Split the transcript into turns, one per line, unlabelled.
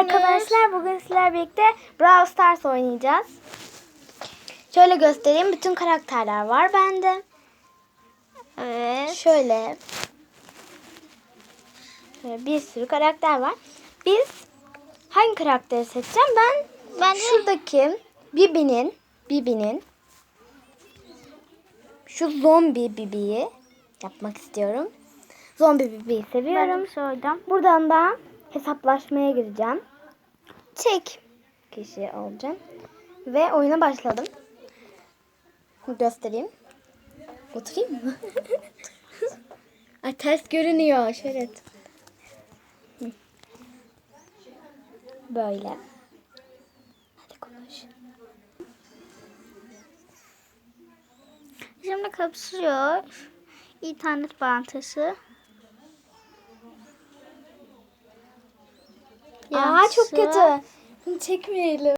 arkadaşlar bugün sizlerle birlikte Brawl Stars oynayacağız. Şöyle göstereyim. Bütün karakterler var bende.
Evet.
Şöyle. Şöyle bir sürü karakter var. Biz hangi karakteri seçeceğim? Ben
Ben
şuradaki Bibi'nin Bibi'nin şu zombi Bibi'yi yapmak istiyorum. Zombi Bibi'yi seviyorum.
söyledim.
Buradan da hesaplaşmaya gireceğim. Çek kişi olacağım. Ve oyuna başladım. Göstereyim. Oturayım mı? Ay ters görünüyor. Şöyle. Böyle. Hadi konuş.
Şimdi kapışıyor. İnternet bağlantısı.
Aa çok kötü. Bunu çekmeyelim.